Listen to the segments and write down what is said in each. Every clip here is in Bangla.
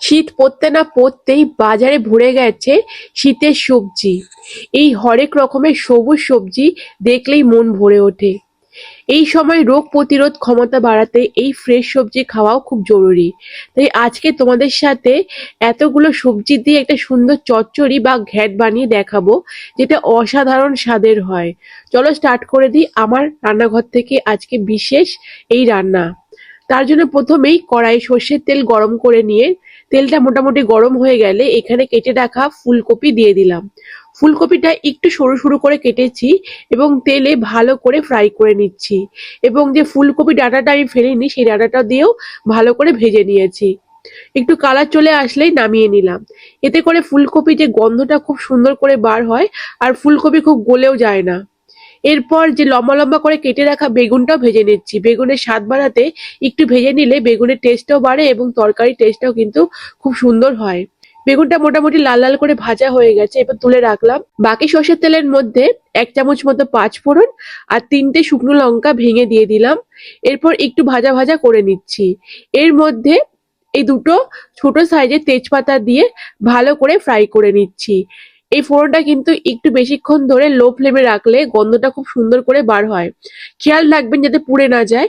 শীত পড়তে না পড়তেই বাজারে ভরে গেছে শীতের সবজি। এই হরেক রকমের সবুজ সবজি দেখলেই মন ভরে ওঠে। এই সময় রোগ প্রতিরোধ ক্ষমতা বাড়াতে এই ফ্রেশ সবজি খাওয়াও খুব জরুরি। তাই আজকে তোমাদের সাথে এতগুলো সবজি দিয়ে একটা সুন্দর চচ্চড়ি বা ঘ্যাট বানিয়ে দেখাবো, যেটা অসাধারণ স্বাদের হয়। চলো স্টার্ট করে দিই আমার রান্নাঘর থেকে আজকে বিশেষ এই রান্না। তার জন্য প্রথমেই কড়াই সর্ষের তেল গরম করে নিয়ে তেলটা মোটামুটি গরম হয়ে গেলে এখানে কেটে রাখা ফুলকপি দিয়ে দিলাম। ফুলকপিটা একটু সরু সরু করে কেটেছি এবং তেলে ভালো করে ফ্রাই করে নিচ্ছি। এবং যে ফুলকপি ডাটাটা আমি ফেলিনি, সেই ডাটাটা দিয়েও ভালো করে ভেজে নিয়েছি। একটু কালার চলে আসলেই নামিয়ে নিলাম। এতে করে ফুলকপি যে গন্ধটা খুব সুন্দর করে বার হয়, আর ফুলকপি খুব গলেও যায় না। এরপর যে লম্বা লম্বা করে কেটে রাখা বেগুনটাও ভেজে নিচ্ছি। বেগুনের স্বাদ বাড়াতে একটু ভেজে নিলে বেগুনের টেস্টটাও বাড়ে এবং তরকারির টেস্টটাও কিন্তু খুব সুন্দর হয়। বেগুনটা মোটামুটি লাল লাল করে ভাজা হয়ে গেছে, এবার তুলে রাখলাম। বাকি সর্ষের তেলের মধ্যে এক চামচ মতো পাঁচ ফোড়ন আর তিনটে শুকনো লঙ্কা ভেঙে দিয়ে দিলাম। এরপর একটু ভাজা ভাজা করে নিচ্ছি। এর মধ্যে এই দুটো ছোট সাইজের তেজপাতা দিয়ে ভালো করে ফ্রাই করে নিচ্ছি। এই ফোড়নটা কিন্তু একটু বেশিক্ষণ ধরে লো ফ্লেমে রাখলে গন্ধটা খুব সুন্দর করে বার হয়। খেয়াল রাখবেন যাতে পুড়ে না যায়।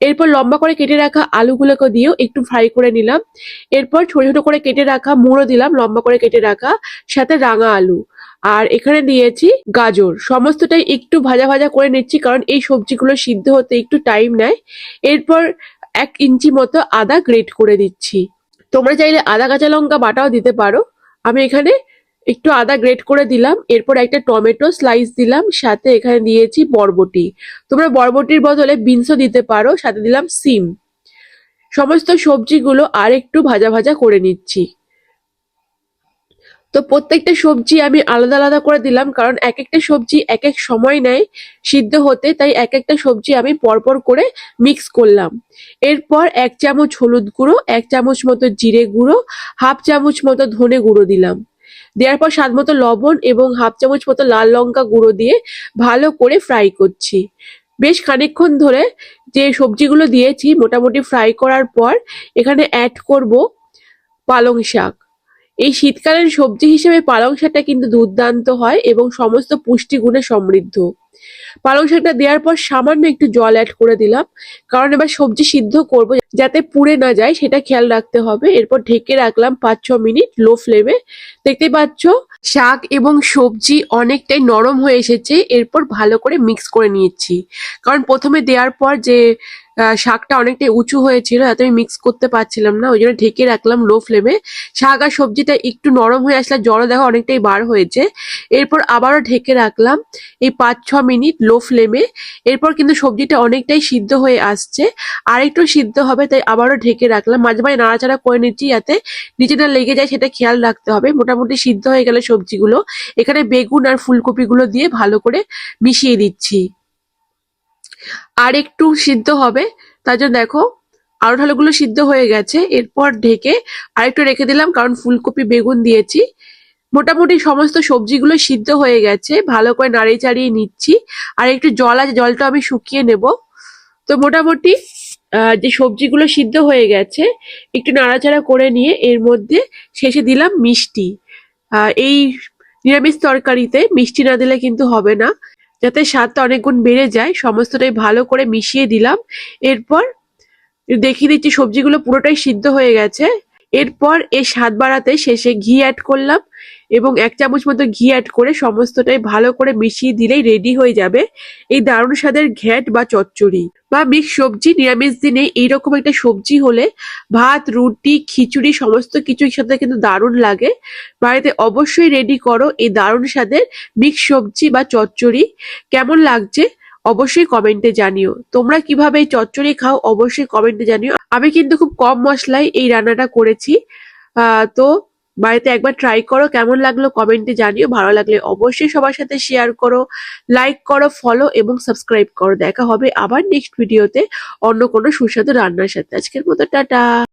এরপর লম্বা করে কেটে রাখা আলুগুলোকে দিয়েও একটু ফ্রাই করে নিলাম। এরপর ছোট ছোট করে কেটে রাখা মুড়ো দিলাম, লম্বা করে কেটে রাখা সাথে রাঙা আলু। আর এখানে দিয়েছি গাজর। সমস্তটাই একটু ভাজা ভাজা করে নিচ্ছি কারণ এই সবজিগুলো সিদ্ধ হতে একটু টাইম নেয়। এরপর এক ইঞ্চি মতো আদা গ্রেট করে দিচ্ছি। তোমরা চাইলে আদা, কাঁচা লঙ্কা বাটাও দিতে পারো। আমি এখানে একটু আদা গ্রেট করে দিলাম, এরপর একটা টমেটো স্লাইস দিলাম, সাথে এখানে দিয়েছি বরবটি। তোমরা বরবটির বদলে বিনসও দিতে পারো, সাথে দিলাম সিম। সমস্ত সবজিগুলো আর একটু ভাজা ভাজা করে নিচ্ছি। তো প্রত্যেকটা সবজি আমি আলাদা আলাদা করে দিলাম, কারণ এক একটা সবজি এক এক সময় নেয় সিদ্ধ হতে, তাই এক একটা সবজি আমি পরপর করে মিক্স করলাম। এরপর এক চামচ হলুদ গুঁড়ো, এক চামচ মতো জিরে গুঁড়ো, হাফ চামচ মতো ধনে গুঁড়ো দিলাম। দেওয়ার পর স্বাদ মতো লবণ এবং হাফ চামচ মতো লাল লঙ্কা গুঁড়ো দিয়ে ভালো করে ফ্রাই করছি। বেশ খানিকক্ষণ ধরে যে সবজিগুলো দিয়েছি, মোটামুটি ফ্রাই করার পর এখানে অ্যাড করব পালং শাক। এই শীতকালের সবজি হিসেবে পালং শাকটা কিন্তু দুর্দান্ত হয় এবং সমস্ত পুষ্টিগুণে সমৃদ্ধ। পালং শাকটা দেওয়ার পর সামান্য একটু জল অ্যাড করে দিলাম। কারণ এবার সবজি সিদ্ধ করব যাতে পুড়ে না যায়, সেটা খেয়াল রাখতে হবে। এরপর ঢেকে রাখলাম পাঁচ ছ মিনিট লো ফ্লেমে দেখতে পাচ্ছ? শাক এবং সবজি অনেকটাই নরম হয়ে এসেছে। এরপর ভালো করে মিক্স করে নিয়েছি কারণ প্রথমে দেওয়ার পর যে শাকটা অনেকটাই উঁচু হয়েছিল, এত আমি মিক্স করতে পারছিলাম না। ওই জন্য ঢেকে রাখলাম লো ফ্লেমে শাক আর সবজিটা একটু নরম হয়ে আসলে জলও দেখো অনেকটাই বার হয়েছে। এরপর আবারও ঢেকে রাখলাম। এই পাঁচ ছ মিনিট লো ফ্লেমে। এরপর কিন্তু সবজিটা অনেকটাই সিদ্ধ হয়ে আসছে। আর একটু সিদ্ধ হবে, তাই আবারও ঢেকে রাখলাম। মাঝে মাঝে নাড়াচাড়া করে নিচ্ছি যাতে নিচে না লেগে যায়, সেটা খেয়াল রাখতে হবে। মোটামুটি সিদ্ধ হয়ে গেলে সবজিগুলো। এখানে বেগুন আর ফুলকপিগুলো দিয়ে ভালো করে মিশিয়ে দিচ্ছি। আর একটু সিদ্ধ হবে, তার জন্য দেখো আরও ঢালুগুলো সিদ্ধ হয়ে গেছে। এরপর ঢেকে আরেকটু রেখে দিলাম, কারণ ফুলকপি, বেগুন দিয়েছি। মোটামুটি সমস্ত সবজিগুলো সিদ্ধ হয়ে গেছে। ভালো করে নাড়িয়ে চাড়িয়ে নিচ্ছি। আর একটু জল আছে, জলটা আমি শুকিয়ে নেব। তো মোটামুটি যে সবজিগুলো সিদ্ধ হয়ে গেছে, একটু নাড়াচাড়া করে নিয়ে এর মধ্যে শেষে দিলাম মিষ্টি। এই নিরামিষ তরকারিতে মিষ্টি না দিলে কিন্তু হবে না। যাতে স্বাদটা অনেক গুণ বেড়ে যায়, সমস্তটাই ভালো করে মিশিয়ে দিলাম। এরপর দেখিয়ে দিচ্ছি সবজিগুলো পুরোটাই সিদ্ধ হয়ে গেছে। এরপর এর স্বাদ বাড়াতে শেষে ঘি অ্যাড করলাম। এবং এক চামচ মতো ঘি অ্যাড করে সমস্তটাই ভালো করে মিশিয়ে দিলেই রেডি হয়ে যাবে এই দারুণ স্বাদের ঘ্যাট বা চচ্চড়ি বা মিক্স সবজি, নিরামিষ দিনে এইরকম একটা সবজি হলে ভাত, রুটি, খিচুড়ি সমস্ত কিছুর সাথে কিন্তু দারুণ লাগে। বাড়িতে অবশ্যই রেডি করো এই দারুণ স্বাদের মিক্স সবজি বা চচ্চড়ি। কেমন লাগছে অবশ্যই কমেন্টে জানিও। তোমরা কীভাবে এই চচ্চড়ি খাও অবশ্যই কমেন্টে জানিও। আমি কিন্তু খুব কম মশলায় এই রান্নাটা করেছি। তো বাড়িতে একবার ট্রাই করো, কেমন লাগল কমেন্টে জানিও, ভালো লাগলে অবশ্যই সবার সাথে শেয়ার করো লাইক করো ফলো এবং সাবস্ক্রাইব করো। দেখা হবে আবার নেক্সট ভিডিওতে অন্য কোনো সুস্বাদু রান্নার সাথে। আজকের মতো, টাটা!